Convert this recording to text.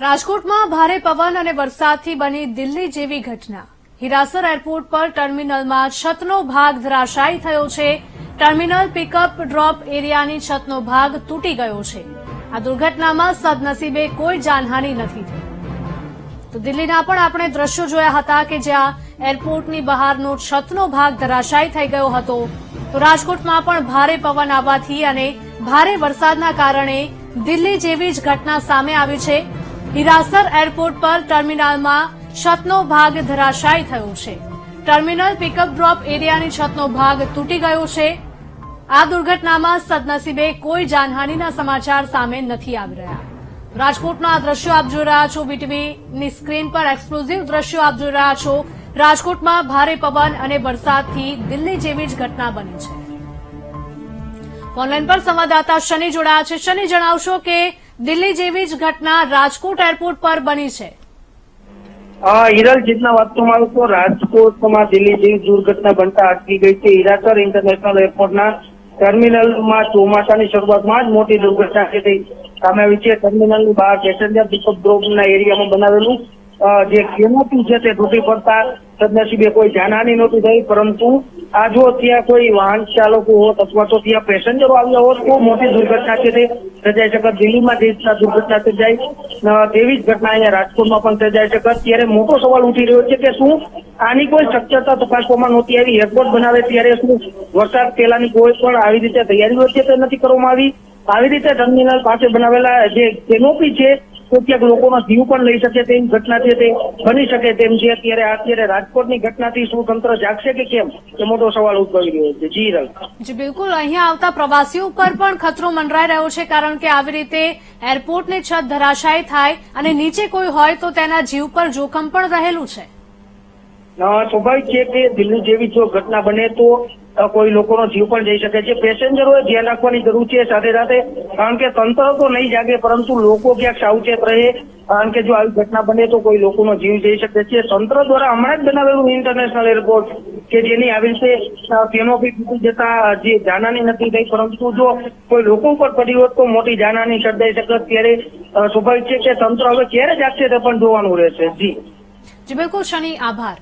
રાજકોટમાં ભારે પવન અને વરસાદથી બની દિલ્હી જેવી ઘટના. હિરાસર એરપોર્ટ પર ટર્મિનલમાં છતનો ભાગ ધરાશાયી થયો છે. ટર્મિનલ પિકઅપ ડ્રોપ એરિયાની છતનો ભાગ તૂટી ગયો છે. આ દુર્ઘટનામાં સદનસીબે કોઈ જાનહાની નથી થઈ. તો દિલ્હીના પણ આપણે દ્રશ્યો જોયા હતા કે જ્યાં એરપોર્ટની બહારનો છતનો ભાગ ધરાશાયી થઈ ગયો હતો. તો રાજકોટમાં પણ ભારે પવન આવવાથી અને ભારે વરસાદના કારણે દિલ્હી જેવી જ ઘટના સામે આવી છે. હિરાસર એરપોર્ટ પર ટર્મિનલમાં છતનો ભાગ ધરાશાયી થયો છે. ટર્મિનલ પિકઅપ ડ્રોપ એરિયાની છતનો ભાગ તૂટી ગયો છે. આ દુર્ઘટનામાં સદનસીબે કોઈ જાનહાનિના સમાચાર સામે નથી આવી રહ્યા. રાજકોટના દ્રશ્યો આપ જોઈ રહ્યા છો. વીટીવીની સ્ક્રીન પર એક્સક્લુઝિવ દ્રશ્યો આપ જોઈ રહ્યા છો. રાજકોટમાં ભારે પવન અને વરસાદથી દિલ્હી જેવી જ ઘટના બની છે. ઓનલાઈન પર સંવાદદાતા શનિ જોડાયા છે. શનિ જણાવશો કે દિલ્હી જેવી જ ઘટના રાજકોટ એરપોર્ટ પર બની છે. હિરલ જીતના વાત આવે તો રાજકોટમાં દિલ્હી જેવી દુર્ઘટના બનતા અટકી ગઈ છે. હિરાસર ઇન્ટરનેશનલ એરપોર્ટના ટર્મિનલમાં ચોમાસાની શરૂઆતમાં જ મોટી દુર્ઘટના થઈ સામે આવી છે ટર્મિનલની બહાર પેસેન્જર પિકઅપ ડ્રોપના એરિયામાં બનાવેલું જે કેનોપી છે તે તૂટી પડતા સદનસીબે કોઈ જાનહાની નહોતી થઈ, પરંતુ આ જો ત્યાં કોઈ વાહન ચાલકો હોત અથવા તો ત્યાં પેસેન્જરો આવ્યા હોત તો મોટી દુર્ઘટના છે તે સર્જાઈ શકત દિલ્હીમાં દેશના દુર્ઘટના સર્જાઈ તેવી જ ઘટના અહીંયા રાજકોટમાં પણ સર્જાઈ શકત ત્યારે મોટો સવાલ ઉઠી રહ્યો છે કે શું આની કોઈ શક્યતા તપાસવામાં નહોતી આવી. એરપોર્ટ બનાવે ત્યારે શું વરસાદ પહેલાની કોઈ પણ આવી રીતે તૈયારીઓ છે તે નથી કરવામાં આવી. આવી રીતે ટર્મિનલ પાસે બનાવેલા જે કેનોપી છે તો ક્યાંક લોકોનો જીવ પણ લઈ શકે તેમ ઘટના છે તે બની શકે તેમ છે. અત્યારે અત્યારે રાજકોટની ઘટનાથી શું તંત્ર જાગશે કે કેમ? એ મોટો સવાલ ઉદભવી રહ્યો છે. જી રલ જી, બિલકુલ. અહીંયા આવતા પ્રવાસીઓ ઉપર પણ ખતરો મંડરાઈ રહ્યો છે કારણ કે આવી રીતે એરપોર્ટની છત ધરાશાયી થાય અને નીચે કોઈ હોય તો તેના જીવ પર જોખમ પણ રહેલું છે. સ્વાભાવિક છે કે દિલ્હી જેવી જો ઘટના બને તો કોઈ લોકોનો જીવ પણ જઈ શકે છે. પેસેન્જરોએ ધ્યાન રાખવાની જરૂર છે સાથે સાથે, કારણ કે તંત્ર તો નહીં જાગે, પરંતુ લોકો ક્યાંક સાવચેત રહે. કારણ કે જો આવી ઘટના બને તો કોઈ લોકોનો જીવ જઈ શકે છે. તંત્ર દ્વારા હમણાં જ બનાવેલું ઇન્ટરનેશનલ એરપોર્ટ કે જેની આવી રીતે તેનો બી તૂટી જતા જે જાનહાની નથી થઈ, પરંતુ જો કોઈ લોકો ઉપર પડી હોત તો મોટી જાનહાની સર્જાઈ શકત ત્યારે સ્વાભાવિક છે કે તંત્ર હવે ક્યારે જાગશે તે પણ જોવાનું રહેશે. જી. જી, બિલકુલ, શનિ, આભાર.